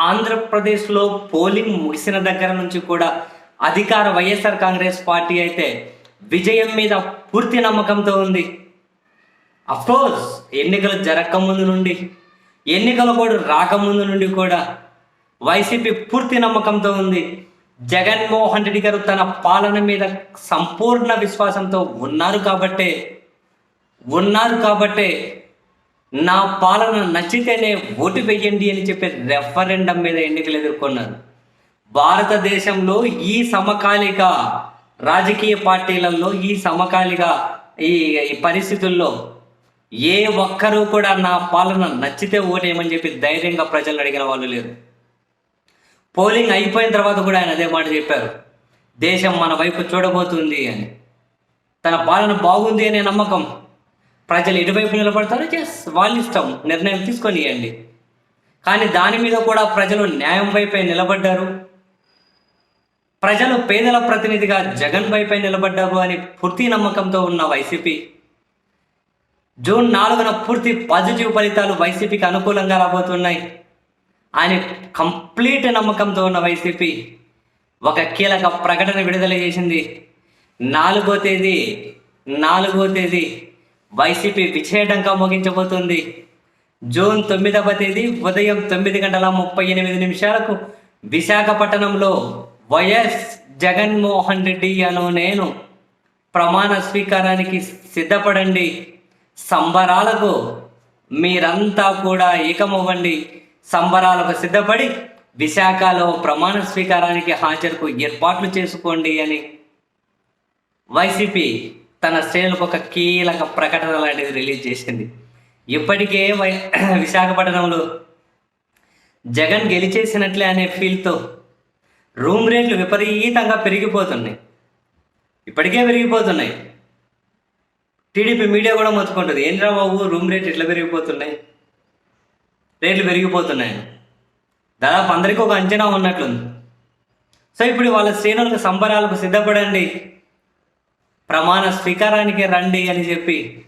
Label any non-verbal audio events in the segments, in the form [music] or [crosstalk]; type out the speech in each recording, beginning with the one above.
ఆంధ్రప్రదేశ్లో పోలింగ్ ముగిసిన దగ్గర నుంచి కూడా అధికార వైఎస్ఆర్ కాంగ్రెస్ పార్టీ అయితే విజయం మీద పూర్తి నమ్మకంతో ఉంది. అఫ్కోర్స్ ఎన్నికలు జరగకముందు నుండి ఎన్నికల కూడా రాకముందు నుండి కూడా వైసీపీ పూర్తి నమ్మకంతో ఉంది. జగన్మోహన్ రెడ్డి గారు తన పాలన మీద సంపూర్ణ విశ్వాసంతో ఉన్నారు కాబట్టే ఉన్నారు కాబట్టే నా పాలన నచ్చితేనే ఓటు వేయండి అని చెప్పి రెఫరెండం మీద ఎన్నికలు ఎదుర్కొన్నారు. భారతదేశంలో ఈ సమకాలిక రాజకీయ పార్టీలలో ఈ సమకాలిక ఈ ఈ పరిస్థితుల్లో ఏ ఒక్కరూ కూడా నా పాలన నచ్చితే ఓటేయమని చెప్పి ధైర్యంగా ప్రజలను అడిగిన వాళ్ళు లేరు. పోలింగ్ అయిపోయిన తర్వాత కూడా ఆయన అదే మాట చెప్పారు. దేశం మన వైపు చూడబోతుంది అని. తన పాలన బాగుంది అనే నమ్మకం ప్రజలు ఎటువైపు నిలబడతారో చేస్ వాళ్ళ ఇష్టం నిర్ణయం తీసుకొని ఇవ్వండి కానీ దాని మీద కూడా ప్రజలు న్యాయం వైపే నిలబడ్డారు. ప్రజలు పేదల ప్రతినిధిగా జగన్ వైపే నిలబడ్డారు అని పూర్తి నమ్మకంతో ఉన్న వైసీపీ. జూన్ నాలుగున పూర్తి పాజిటివ్ ఫలితాలు వైసీపీకి అనుకూలంగా రాబోతున్నాయి. అని కంప్లీట్ నమ్మకంతో ఉన్న వైసీపీ ఒక కీలక ప్రకటన విడుదల చేసింది. నాలుగో తేదీ నాలుగో తేదీ వైసీపీ విజయడంగా ముగించబోతుంది. జూన్ తొమ్మిదవ తేదీ ఉదయం తొమ్మిది గంటల ముప్పై ఎనిమిది నిమిషాలకు విశాఖపట్నంలో వైఎస్ జగన్మోహన్ రెడ్డి అను నేను ప్రమాణ స్వీకారానికి సిద్ధపడండి. సంబరాలకు మీరంతా కూడా ఏకమవ్వండి. సంబరాలకు సిద్ధపడి విశాఖలో ప్రమాణ స్వీకారానికి హాజరుకు ఏర్పాట్లు చేసుకోండి అని వైసీపీ తన శ్రేణులకు ఒక కీలక ప్రకటన లాంటిది రిలీజ్ చేసింది. ఇప్పటికే వై [clears throat] విశాఖపట్నంలో జగన్ గెలిచేసినట్లే అనే ఫీల్తో రూమ్ రేట్లు విపరీతంగా పెరిగిపోతున్నాయి. ఇప్పటికే పెరిగిపోతున్నాయి. టీడీపీ మీడియా కూడా మొత్తుకుంటుంది. ఏంద్రా బాబు రూమ్ రేట్ ఎట్లా పెరిగిపోతున్నాయి? రేట్లు పెరిగిపోతున్నాయి. దాదాపు అందరికీ ఒక అంచనా ఉన్నట్లుంది. సో ఇప్పుడు వాళ్ళ శ్రేణులకు సంబరాలకు సిద్ధపడండి. ప్రమాణ స్వీకారానికి రండి అని చెప్పి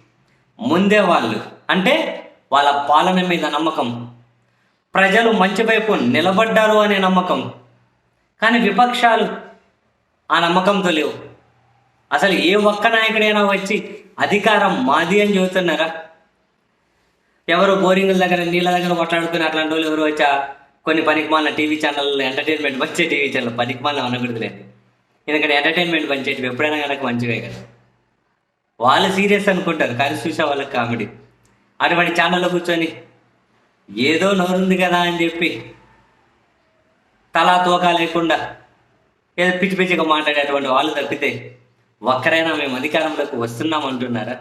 ముందే వాళ్ళు అంటే వాళ్ళ పాలన మీద నమ్మకం. ప్రజలు మంచి వైపు నిలబడ్డారు అనే నమ్మకం. కానీ విపక్షాలు ఆ నమ్మకంతో లేవు. అసలు ఏ ఒక్క నాయకుడైనా వచ్చి అధికారం మాది అని చెబుతున్నారా? ఎవరు బోరింగ్ల దగ్గర నీళ్ళ దగ్గర కొట్లాడుకుని అట్లాంటి వాళ్ళు ఎవరు వచ్చా కొన్ని పనికిమాలిన టీవీ ఛానల్ ఎంటర్టైన్మెంట్ వచ్చే టీవీ ఛానల్ పనికిమాలిన అనకూడదులేదు ఎందుకంటే ఎంటర్టైన్మెంట్ పనిచేయటం ఎప్పుడైనా కనుక మంచివే కదా. వాళ్ళు సీరియస్ అనుకుంటారు కానీ చూసే వాళ్ళకి కామెడీ. అటువంటి ఛానల్లో కూర్చొని ఏదో నోరుంది కదా అని చెప్పి తలా తోక లేకుండా ఏదో పిచ్చి పిచ్చిగా మాట్లాడేటువంటి వాళ్ళు తప్పితే ఒక్కరైనా మేము అధికారంలోకి వస్తున్నాం అంటున్నారా?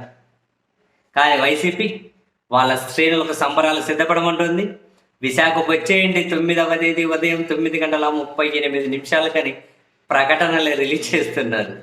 కానీ వైసీపీ వాళ్ళ శ్రేణులకు సంబరాలు సిద్ధపడమంటుంది. విశాఖకు వచ్చేయండి తొమ్మిదవ తేదీ ఉదయం తొమ్మిది గంటల ముప్పై ఎనిమిది నిమిషాలకని ప్రకటనలు రిలీజ్ చేస్తున్నారు.